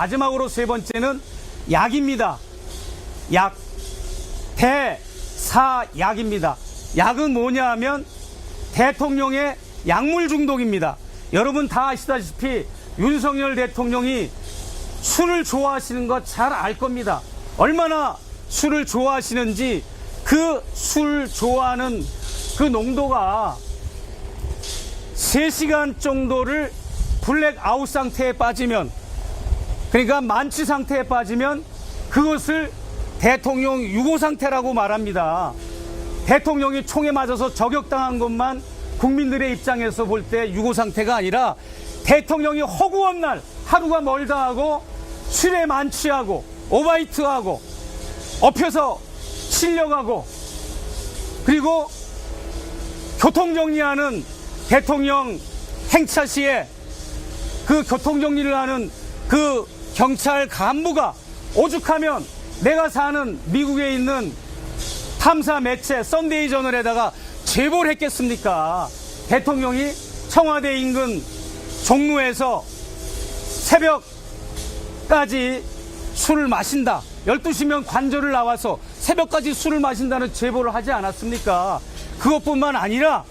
마지막으로 세 번째는 약입니다. 약. 대사약입니다. 약은 뭐냐 하면 대통령의 약물 중독입니다. 여러분 다 아시다시피 윤석열 대통령이 술을 좋아하시는 거잘알 겁니다. 얼마나 술을 좋아하시는지 그 술 좋아하는 그 농도가 3시간 정도를 블랙아웃 상태에 빠지면 그러니까 만취 상태에 빠지면 그것을 대통령 유고 상태라고 말합니다. 대통령이 총에 맞아서 저격당한 것만 국민들의 입장에서 볼 때 유고 상태가 아니라 대통령이 허구한 날 하루가 멀다 하고 술에 만취하고 오바이트하고 엎혀서 실려가고 그리고 교통정리하는 대통령 행차 시에 그 교통정리를 하는 그 경찰 간부가 오죽하면 내가 사는 미국에 있는 탐사 매체 썬데이 저널에다가 제보를 했겠습니까? 대통령이 청와대 인근 종로에서 새벽까지 술을 마신다. 12시면 관저를 나와서 새벽까지 술을 마신다는 제보를 하지 않았습니까? 그것뿐만 아니라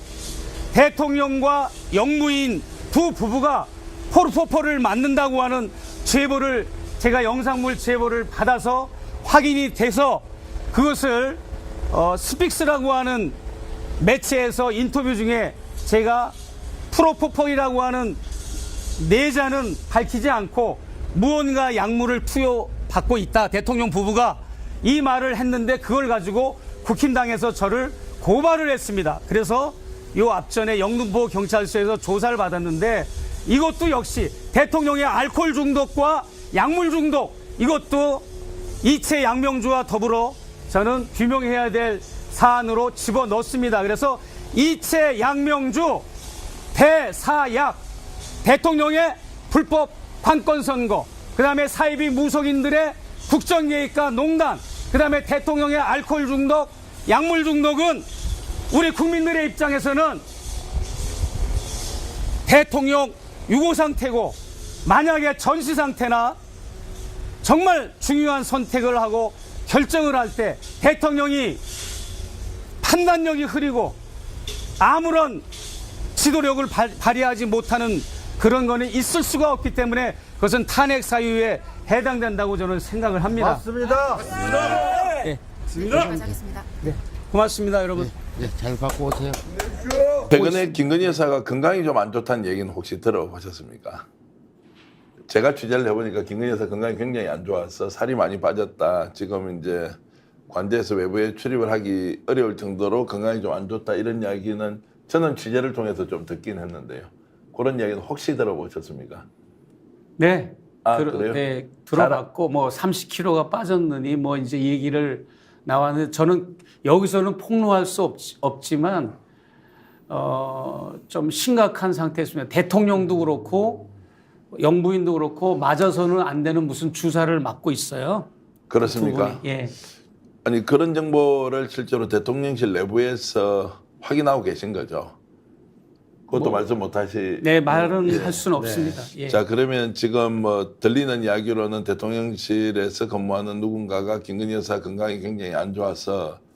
대통령과 영무인 두 부부가 포르포포를 맞는다고 하는 제보를 제가 영상물 제보를 받아서 확인이 돼서 그것을 어, 스픽스라고 하는 매체에서 인터뷰 중에 제가 프로포폴이라고 하는 내자는 밝히지 않고 무언가 약물을 투여받고 있다. 대통령 부부가 이 말을 했는데 그걸 가지고 국힘당에서 저를 고발을 했습니다. 그래서 요 앞전에 영등포 경찰서에서 조사를 받았는데 이것도 역시 대통령의 알코올 중독과 약물 중독 이것도 이채 양명주와 더불어 저는 규명해야 될 사안으로 집어 넣습니다. 그래서 이채 양명주 대사약 대통령의 불법 관건 선거 그다음에 사이비 무속인들의 국정개입과 농단 그다음에 대통령의 알코올 중독 약물 중독은 우리 국민들의 입장에서는 대통령 유고 상태고 만약에 전시 상태나 정말 중요한 선택을 하고 결정을 할 때 대통령이 판단력이 흐리고 아무런 지도력을 발- 발휘하지 못하는 그런 거는 있을 수가 없기 때문에 그것은 탄핵 사유에 해당된다고 저는 생각을 합니다. 맞습니다. 하겠습니다. 고맙습니다, 여러분. 네, 잘 받고 오세요. 최근에 김건희 여사가 건강이 좀 안 좋다는 얘기는 혹시 들어보셨습니까? 제가 취재를 해보니까 김건희 여사 건강이 굉장히 안 좋아서 살이 많이 빠졌다. 지금 이제 관제에서 외부에 출입을 하기 어려울 정도로 건강이 좀 안 좋다 이런 이야기는 저는 취재를 통해서 좀 듣긴 했는데요. 그런 이야기는 혹시 들어보셨습니까? 네. 아, 들어, 그래요? 네, 들어봤고 뭐 30kg가 빠졌느니 뭐 이제 얘기를 나왔는데 저는 여기서는 폭로할 수 없, 없지만 어, 좀 심각한 상태였습니다. 대통령도 그렇고 영부인도 그렇고 맞아서는 안 되는 무슨 주사를 맞고 있어요. 두 그렇습니까? 예. 아니 그런 정보를 실제로 대통령실 내부에서 확인하고 계신 거죠. 그것도 말씀 못 하시. 네, 말은 할 수는 없습니다. 예. 자 그러면 지금 뭐 들리는 이야기로는 대통령실에서 근무하는 누군가가 김건희 여사 건강이 굉장히 안 좋아서 어,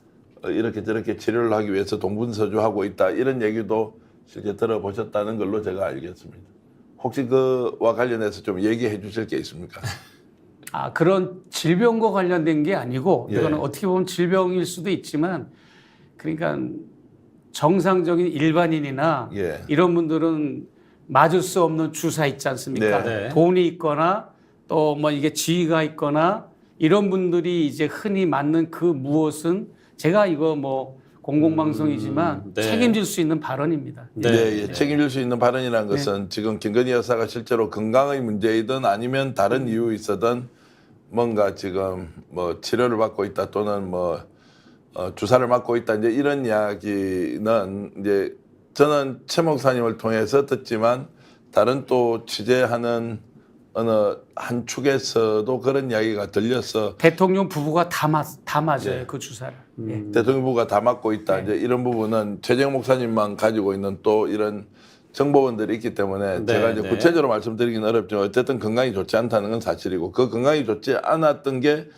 이렇게 저렇게 치료를 하기 위해서 동분서주하고 있다 이런 얘기도 실제 들어보셨다는 걸로 제가 알겠습니다. 혹시 그와 관련해서 좀 얘기해 주실 게 있습니까? 아, 그런 질병과 관련된 게 아니고 예. 이거는 어떻게 보면 질병일 수도 있지만 그러니까 정상적인 일반인이나 예. 이런 분들은 맞을 수 없는 주사 있지 않습니까? 네. 돈이 있거나 또 뭐 이게 지위가 있거나 이런 분들이 이제 흔히 맞는 그 무엇은 제가 이거 뭐 공공방송이지만 음, 네. 책임질 수 있는 발언입니다. 네, 예, 책임질 수 있는 발언이라는 것은 지금 김건희 여사가 실제로 건강의 문제이든 아니면 다른 이유 있어든 뭔가 지금 뭐 치료를 받고 있다 또는 뭐 어, 주사를 맞고 있다 이제 이런 이야기는 이제 저는 최 목사님을 통해서 듣지만 다른 또 취재하는 어느 한 축에서도 그런 이야기가 들려서 대통령 부부가 다, 맞, 다 맞아요 네. 그 주사를. 예. 대통령부가 다 맡고 있다. 이제 이런 부분은 최재형 목사님만 가지고 있는 또 이런 정보원들이 있기 때문에 네, 제가 이제 네. 구체적으로 말씀드리긴 어렵지만 어쨌든 건강이 좋지 않다는 건 사실이고 그 건강이 좋지 않았던 게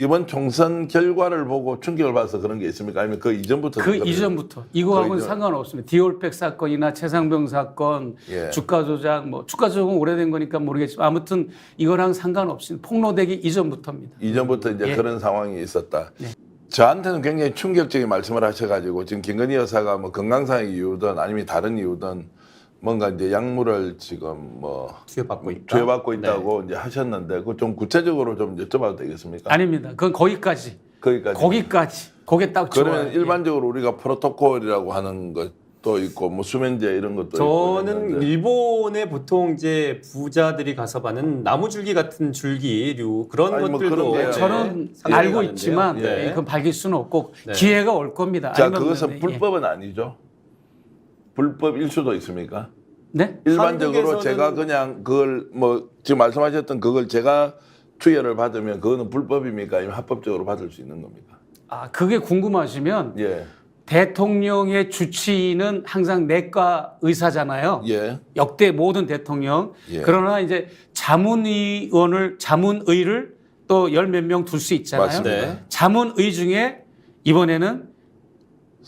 이번 총선 결과를 보고 충격을 받아서 그런 게 있습니까? 아니면 그 이전부터 그 이전부터 이거하고는 그 이전- 상관없습니다. 디올백 사건이나 최상병 사건, 예. 주가 조작, 뭐 주가 조작은 오래된 거니까 모르겠지만 아무튼 이거랑 상관없습니다. 폭로되기 이전부터입니다. 이전부터 이제 예. 그런 상황이 있었다. 저한테는 굉장히 충격적인 말씀을 하셔가지고 지금 김건희 여사가 뭐 건강상의 이유든 아니면 다른 이유든 뭔가 이제 약물을 지금 뭐 투여받고 있다. 투여받고 네. 있다고 이제 하셨는데 그 좀 구체적으로 좀 여쭤봐도 되겠습니까? 아닙니다. 그건 거기까지. 거기까지. 거기까지. 거기에 딱 그러면. 예. 일반적으로 우리가 프로토콜이라고 하는 것도 있고 뭐 수면제 이런 것도 있고 저는 그랬는데 일본에 보통 이제 부자들이 가서 받는 나무줄기 같은 줄기류 그런 아니, 뭐 것들도 그런 게- 예, 저는 네, 알고 상당히 있지만 가는데요. 예, 네. 그건 밝힐 수는 없고 네. 기회가 올 겁니다. 자 그것은 네, 예. 불법은 아니죠. 불법일 수도 있습니까? 네? 일반적으로 한국에서는- 제가 그냥 그걸 뭐 지금 말씀하셨던 그걸 제가 투여를 받으면 그거는 불법입니까? 아니면 합법적으로 받을 수 있는 겁니까? 아 그게 궁금하시면 예, 대통령의 주치의는 항상 내과 의사잖아요. 예, 역대 모든 대통령. 예. 그러나 이제 자문의원을 자문의를 또 열 몇 명 둘 수 있잖아요. 맞습니다. 네. 자문의 중에 이번에는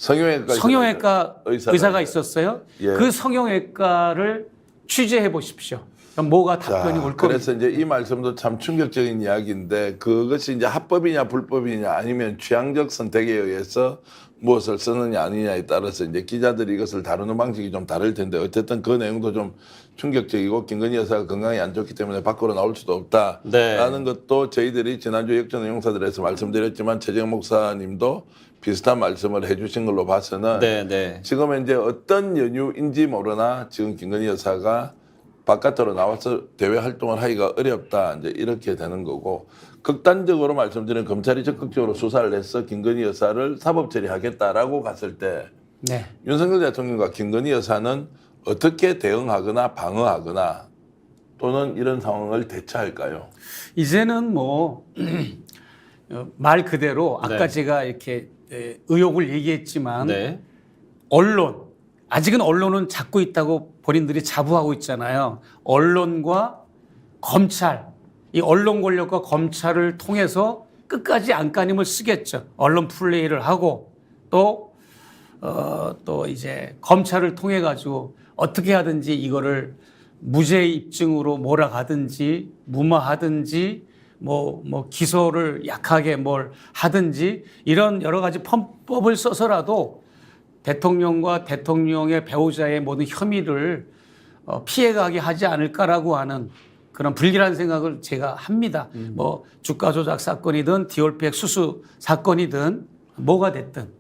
성형외과 성형외과 의사가 의사가. 있었어요. 예. 그 성형외과를 취재해 보십시오. 그럼 뭐가 답변이 자, 올 겁니다. 그래서 이제 이 말씀도 참 충격적인 이야기인데 그것이 이제 합법이냐 불법이냐 아니면 취향적 선택에 의해서 무엇을 쓰느냐 아니냐에 따라서 이제 기자들이 이것을 다루는 방식이 좀 다를 텐데 어쨌든 그 내용도 좀 충격적이고 김건희 여사가 건강이 안 좋기 때문에 밖으로 나올 수도 없다라는 네. 것도 저희들이 지난주 역전 용사들에서 말씀드렸지만 최정 목사님도 비슷한 말씀을 해주신 걸로 봐서는 네, 네. 지금 이제 어떤 연유인지 모르나 지금 김건희 여사가 바깥으로 나와서 대외 활동을 하기가 어렵다 이제 이렇게 되는 거고 극단적으로 말씀드리면 검찰이 적극적으로 수사를 해서 김건희 여사를 사법 처리하겠다라고 갔을 때 네. 윤석열 대통령과 김건희 여사는 어떻게 대응하거나 방어하거나 또는 이런 상황을 대처할까요? 이제는 뭐 말 그대로 아까 네. 제가 이렇게 에, 의혹을 얘기했지만 네. 언론 아직은 언론은 잡고 있다고 본인들이 자부하고 있잖아요. 언론과 검찰 이 언론 권력과 검찰을 통해서 끝까지 안간힘을 쓰겠죠. 언론 플레이를 하고 또 어, 또 이제 검찰을 통해 가지고 어떻게 하든지 이거를 무죄 입증으로 몰아가든지 무마하든지 뭐, 뭐 기소를 약하게 뭘 하든지 이런 여러 가지 편법을 써서라도 대통령과 대통령의 배우자의 모든 혐의를 어, 피해가게 하지 않을까라고 하는 그런 불길한 생각을 제가 합니다. 뭐 주가 조작 사건이든 디올백 수수 사건이든 뭐가 됐든